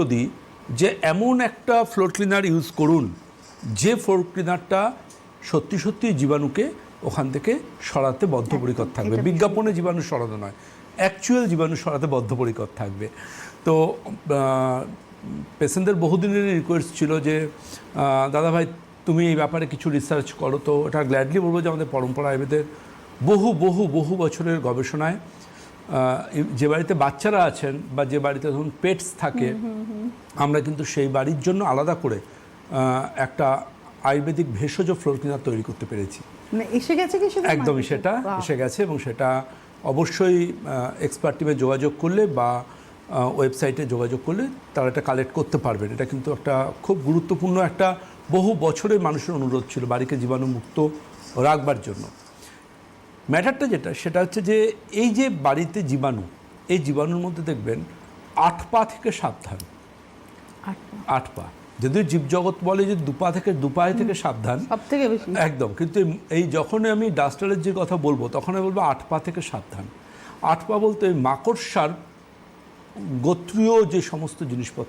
যদি যে এমন একটা ফ্লোর ক্লিনার ইউজ করুন যে ফ্লোর ক্লিনারটা সত্যি সত্যি জীবাণুকে ওখান থেকে সরাতে বদ্ধপরিকর থাকবে। বিজ্ঞাপনে জীবাণু সরানো নয় অ্যাকচুয়াল জীবাণু সরাতে বদ্ধপরিকর থাকবে। তো পেশেন্টদের বহুদিনের রিকোয়েস্ট ছিল যে দাদা ভাই তুমি এই ব্যাপারে কিছু রিসার্চ করো। তো এটা গ্ল্যাডলি বলব যে আমাদের পরম্পরা আয়ুর্বেদের বহু বহু বহু বছরের গবেষণায় যে বাড়িতে বাচ্চারা আছেন বা যে বাড়িতে ধরুন পেটস থাকে আমরা কিন্তু সেই বাড়ির জন্য আলাদা করে একটা আয়ুর্বেদিক ভেষজ ফ্লোর ক্লিনার তৈরি করতে পেরেছি। মানে এসে গেছে কি সেটা? একদমই সেটা এসে গেছে এবং সেটা অবশ্যই এক্সপার্ট টিমে যোগাযোগ করলে বা ওয়েবসাইটে যোগাযোগ করলে তারা এটা কালেক্ট করতে পারবেন। এটা কিন্তু একটা খুব গুরুত্বপূর্ণ একটা বহু বছরের মানুষের অনুরোধ ছিল বাড়িকে জীবাণুমুক্ত রাখবার জন্য। ম্যাটারটা যেটা সেটা হচ্ছে যে এই যে বাড়িতে জীবাণু এই জীবাণুর মধ্যে দেখবেন আট পা থেকে সাবধান আট পা। যদিও জীবজগৎ বলে যে দুপা থেকে দুপায়ে থেকে সাবধান সব থেকে বেশি। একদম। কিন্তু এই- এই যখন আমি ডাস্টারের যে কথা বলব তখন আমি বলব আট পা থেকে সাবধান আট পা বলতে মাকড়সার গোত্রীয় যে সমস্ত জিনিসপত্র